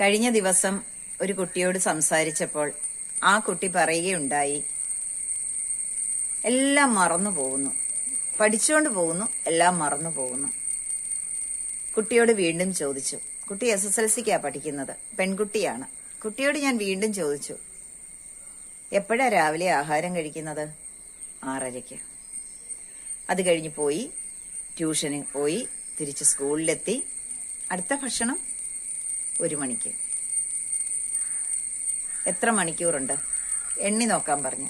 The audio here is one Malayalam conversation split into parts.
കഴിഞ്ഞ ദിവസം ഒരു കുട്ടിയോട് സംസാരിച്ചപ്പോൾ ആ കുട്ടി പറയുകയുണ്ടായി എല്ലാം മറന്നു പോകുന്നു. പഠിച്ചുകൊണ്ട് പോകുന്നു എല്ലാം മറന്നു പോകുന്നു. കുട്ടിയോട് വീണ്ടും ചോദിച്ചു കുട്ടി എസ് എസ് എൽ സിക്കാ പഠിക്കുന്നത്? പെൺകുട്ടിയാണ്. കുട്ടിയോട് ഞാൻ വീണ്ടും ചോദിച്ചു എപ്പോഴാ രാവിലെ ആഹാരം കഴിക്കുന്നത്? ആറരയ്ക്ക്. അത് കഴിഞ്ഞ് പോയി ട്യൂഷന് പോയി തിരിച്ച് സ്കൂളിലെത്തി. അടുത്ത ഭക്ഷണം ഒരു മണിക്ക്. എത്ര മണിക്കൂറുണ്ട്? എണ്ണി നോക്കാൻ പറഞ്ഞു.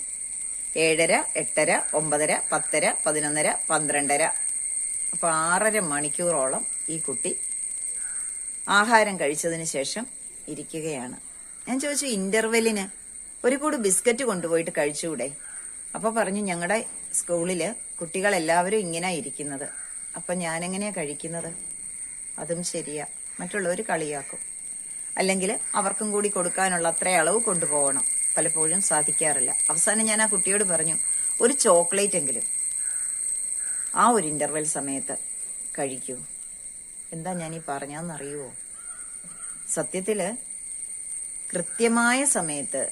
ഏഴര എട്ടര ഒമ്പതര പത്തര പതിനൊന്നര പന്ത്രണ്ടര. അപ്പോൾ ആറര മണിക്കൂറോളം ഈ കുട്ടി ആഹാരം കഴിച്ചതിന് ശേഷം ഇരിക്കുകയാണ്. ഞാൻ ചോദിച്ചു ഇന്റർവെല്ലിന് ഒരു കൂട് ബിസ്ക്കറ്റ് കൊണ്ടുപോയിട്ട് കഴിച്ചുകൂടെ അപ്പോൾ പറഞ്ഞു ഞങ്ങളുടെ സ്കൂളിൽ കുട്ടികളെല്ലാവരും ഇങ്ങനെ ഇരിക്കുന്നത്. അപ്പൊ ഞാനെങ്ങനെയാ കഴിക്കുന്നത്? അതും ശരിയാ. മറ്റുള്ളവർ കളിയാക്കും. അല്ലെങ്കിൽ അവർക്കും കൂടി കൊടുക്കാനുള്ള അത്ര അളവ് കൊണ്ടുപോകണം. പലപ്പോഴും സാധിക്കാറില്ല. അവസാനം ഞാൻ ആ കുട്ടിയോട് പറഞ്ഞു ഒരു ചോക്ലേറ്റ് എങ്കിലും ആ ഒരു ഇന്റർവെൽ സമയത്ത് കഴിക്കൂ. എന്താ ഞാൻ ഈ പറഞ്ഞാന്നറിയുവോ സത്യത്തിൽ കൃത്യമായ സമയത്ത്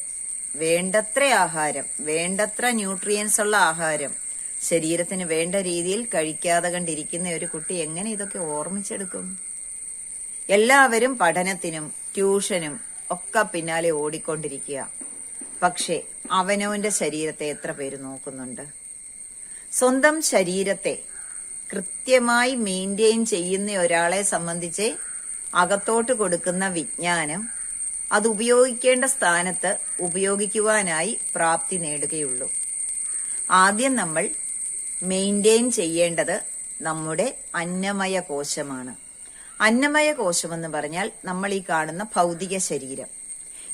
വേണ്ടത്ര ആഹാരം വേണ്ടത്ര ന്യൂട്രിയൻസ് ഉള്ള ആഹാരം ശരീരത്തിന് വേണ്ട രീതിയിൽ കഴിക്കാതെ കണ്ടിരിക്കുന്ന ഒരു കുട്ടി എങ്ങനെ ഇതൊക്കെ ഓർമ്മിച്ചെടുക്കും? എല്ലാവരും പഠനത്തിനും ട്യൂഷനും ഒക്കെ പിന്നാലെ ഓടിക്കൊണ്ടിരിക്കുക. പക്ഷെ അവനവന്റെ ശരീരത്തെ എത്ര പേര് നോക്കുന്നുണ്ട്? സ്വന്തം ശരീരത്തെ കൃത്യമായി മെയിന്റെയിൻ ചെയ്യുന്ന ഒരാളെ സംബന്ധിച്ച് അകത്തോട്ട് കൊടുക്കുന്ന വിജ്ഞാനം അത് ഉപയോഗിക്കേണ്ട സ്ഥാനത്ത് ഉപയോഗിക്കുവാനായി പ്രാപ്തി നേടുകയുള്ളൂ. ആദ്യം നമ്മൾ മെയിന്റെയിൻ ചെയ്യേണ്ടത് നമ്മുടെ അന്നമയ കോശമാണ്. അന്നമയ കോശമെന്ന് പറഞ്ഞാൽ നമ്മൾ ഈ കാണുന്ന ഭൗതിക ശരീരം.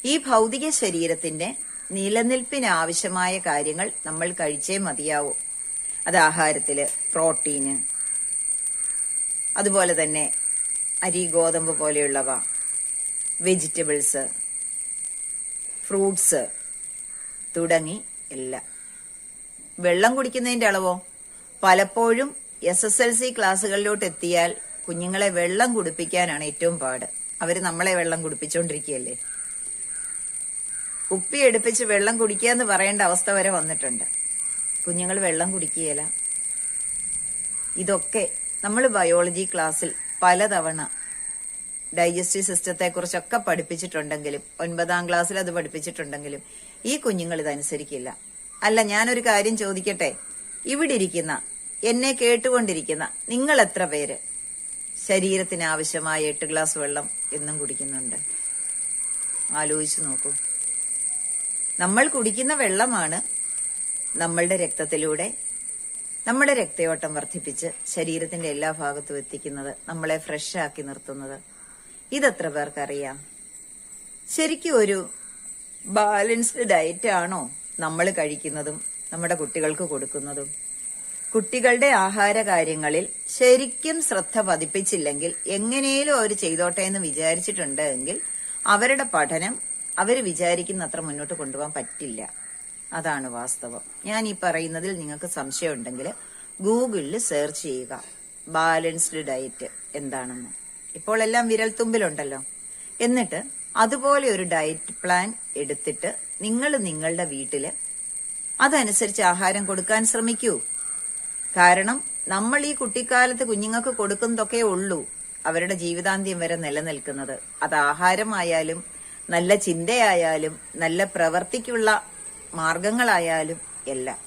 ഈ ഭൗതിക ശരീരത്തിന്റെ നിലനിൽപ്പിന് ആവശ്യമായ കാര്യങ്ങൾ നമ്മൾ കഴിച്ചേ മതിയാവൂ. അത് ആഹാരത്തിൽ പ്രോട്ടീന് അതുപോലെ തന്നെ അരി ഗോതമ്പ് പോലെയുള്ളവ വെജിറ്റബിൾസ് ഫ്രൂട്ട്സ് തുടങ്ങി എല്ലാം. വെള്ളം കുടിക്കുന്നതിന്റെ അളവോ? പലപ്പോഴും എസ് എസ് എൽ സി ക്ലാസ്സുകളിലോട്ട് എത്തിയാൽ കുഞ്ഞുങ്ങളെ വെള്ളം കുടിപ്പിക്കാനാണ് ഏറ്റവും പാട്. അവർ നമ്മളെ വെള്ളം കുടിപ്പിച്ചോണ്ടിരിക്കുകയല്ലേ? ഉപ്പി എടുപ്പിച്ച് വെള്ളം കുടിക്കുക എന്ന് പറയേണ്ട അവസ്ഥ വരെ വന്നിട്ടുണ്ട്. കുഞ്ഞുങ്ങൾ വെള്ളം കുടിക്കുകയില്ല. ഇതൊക്കെ നമ്മൾ ബയോളജി ക്ലാസ്സിൽ പലതവണ ഡൈജസ്റ്റീവ് സിസ്റ്റത്തെ കുറിച്ചൊക്കെ പഠിപ്പിച്ചിട്ടുണ്ടെങ്കിലും ഒൻപതാം ക്ലാസ്സിൽ അത് പഠിപ്പിച്ചിട്ടുണ്ടെങ്കിലും ഈ കുഞ്ഞുങ്ങൾ ഇതനുസരിക്കില്ല. അല്ല ഞാനൊരു കാര്യം ചോദിക്കട്ടെ? ഇവിടെ ഇരിക്കുന്ന എന്നെ കേട്ടുകൊണ്ടിരിക്കുന്ന നിങ്ങൾ എത്ര പേര്? ശരീരത്തിന് ആവശ്യമായ എട്ട് ഗ്ലാസ് വെള്ളം എന്നും കുടിക്കുന്നുണ്ട്. ആലോചിച്ചു നോക്കൂ. നമ്മൾ കുടിക്കുന്ന വെള്ളമാണ് നമ്മളുടെ രക്തത്തിലൂടെ നമ്മുടെ രക്തയോട്ടം വർദ്ധിപ്പിച്ച് ശരീരത്തിന്റെ എല്ലാ ഭാഗത്തും എത്തിക്കുന്നത് നമ്മളെ ഫ്രഷ് ആക്കി നിർത്തുന്നത്. ഇതെത്ര പേർക്കറിയാം? ശരിക്കും ഒരു ബാലൻസ്ഡ് ഡയറ്റ് ആണോ നമ്മൾ കഴിക്കുന്നതും നമ്മുടെ കുട്ടികൾക്ക് കൊടുക്കുന്നതും? കുട്ടികളുടെ ആഹാര കാര്യങ്ങളിൽ ശരിക്കും ശ്രദ്ധ പതിപ്പിച്ചില്ലെങ്കിൽ എങ്ങനെയും അവർ ചെയ്തോട്ടെ എന്ന് വിചാരിച്ചിട്ടുണ്ട് എങ്കിൽ അവരുടെ പഠനം അവർ വിചാരിക്കുന്ന അത്ര മുന്നോട്ട് കൊണ്ടുപോകാൻ പറ്റില്ല. അതാണ് വാസ്തവം. ഞാൻ ഈ പറയുന്നതിൽ നിങ്ങൾക്ക് സംശയമുണ്ടെങ്കിൽ ഗൂഗിളിൽ സെർച്ച് ചെയ്യുക. ബാലൻസ്ഡ് ഡയറ്റ് എന്താണെന്ന്. ഇപ്പോൾ എല്ലാം വിരൽത്തുമ്പിലുണ്ടല്ലോ. എന്നിട്ട് അതുപോലെ ഒരു ഡയറ്റ് പ്ലാൻ എടുത്തിട്ട് നിങ്ങൾ നിങ്ങളുടെ വീട്ടിൽ അതനുസരിച്ച് ആഹാരം കൊടുക്കാൻ ശ്രമിക്കൂ. കാരണം നമ്മൾ ഈ കുട്ടിക്കാലത്ത് കുഞ്ഞുങ്ങൾക്ക് കൊടുക്കുന്നതൊക്കെ ഉള്ളൂ അവരുടെ ജീവിതാന്ത്യം വരെ നിലനിൽക്കുന്നത്. അത് ആഹാരമായാലും നല്ല ചിന്തയായാലും നല്ല പ്രവർത്തിക്കുള്ള മാർഗങ്ങളായാലും എല്ലാം.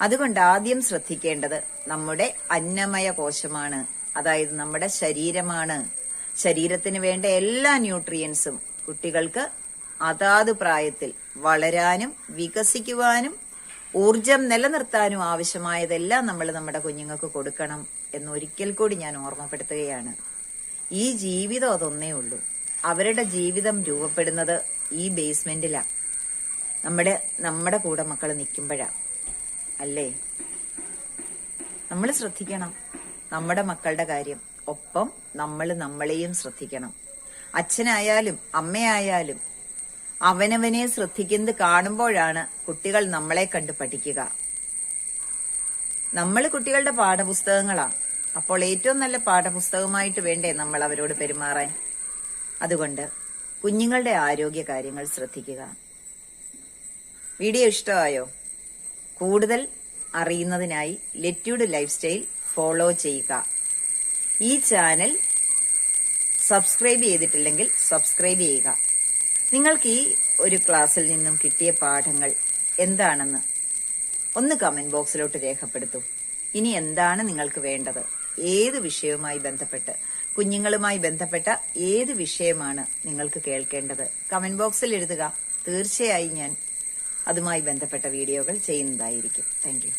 അതുകൊണ്ട് ആദ്യം ശ്രദ്ധിക്കേണ്ടത് നമ്മുടെ അന്നമയ കോശമാണ്. അതായത് നമ്മുടെ ശരീരമാണ്. ശരീരത്തിന് വേണ്ട എല്ലാ ന്യൂട്രിയൻസും കുട്ടികൾക്ക് അതാത് പ്രായത്തിൽ വളരാനും വികസിക്കുവാനും ഊർജം നിലനിർത്താനും ആവശ്യമായതെല്ലാം നമ്മൾ നമ്മുടെ കുഞ്ഞുങ്ങൾക്ക് കൊടുക്കണം എന്ന് ഒരിക്കൽ കൂടി ഞാൻ ഓർമ്മപ്പെടുത്തുകയാണ്. ഈ ജീവിതം അതൊന്നേ ഉള്ളൂ. അവരുടെ ജീവിതം രൂപപ്പെടുന്നത് ഈ ബേസ്മെന്റിലാ. നമ്മുടെ നമ്മുടെ കൂടെ മക്കൾ നിൽക്കുമ്പോഴാ. അല്ലേ? നമ്മൾ ശ്രദ്ധിക്കണം. നമ്മുടെ മക്കളുടെ കാര്യം. ഒപ്പം നമ്മൾ നമ്മളെയും ശ്രദ്ധിക്കണം. അച്ഛനായാലും അമ്മയായാലും അവനവനെ ശ്രദ്ധിക്കുന്നത് കാണുമ്പോഴാണ് കുട്ടികൾ നമ്മളെ കണ്ട് പഠിക്കുക. നമ്മൾ കുട്ടികളുടെ പാഠപുസ്തകങ്ങളാണ് അപ്പോൾ ഏറ്റവും നല്ല പാഠപുസ്തകമായിട്ട് വേണ്ടേ നമ്മൾ അവരോട് പെരുമാറാൻ? അതുകൊണ്ട് കുഞ്ഞുങ്ങളുടെ ആരോഗ്യ കാര്യങ്ങൾ ശ്രദ്ധിക്കുക. വീഡിയോ ഇഷ്ടമായോ? കൂടുതൽ അറിയുന്നതിനായി ലെറ്റ്യൂഡ് ലൈഫ് സ്റ്റൈൽ ഫോളോ ചെയ്യുക. ഈ ചാനൽ സബ്സ്ക്രൈബ് ചെയ്തിട്ടില്ലെങ്കിൽ സബ്സ്ക്രൈബ് ചെയ്യുക. നിങ്ങൾക്ക് ഈ ഒരു ക്ലാസ്സിൽ നിന്നും കിട്ടിയ പാഠങ്ങൾ എന്താണെന്ന് ഒന്ന് കമന്റ് ബോക്സിലോട്ട് രേഖപ്പെടുത്തൂ. ഇനി എന്താണ് നിങ്ങൾക്ക് വേണ്ടത്? ഏത് വിഷയവുമായി ബന്ധപ്പെട്ട് കുഞ്ഞുങ്ങളുമായി ബന്ധപ്പെട്ട ഏത് വിഷയമാണ് നിങ്ങൾക്ക് കേൾക്കേണ്ടത്? കമന്റ് ബോക്സിൽ എഴുതുക. തീർച്ചയായും ഞാൻ അതുമായി ബന്ധപ്പെട്ട വീഡിയോകൾ ചെയ്യുന്നതായിരിക്കും. താങ്ക്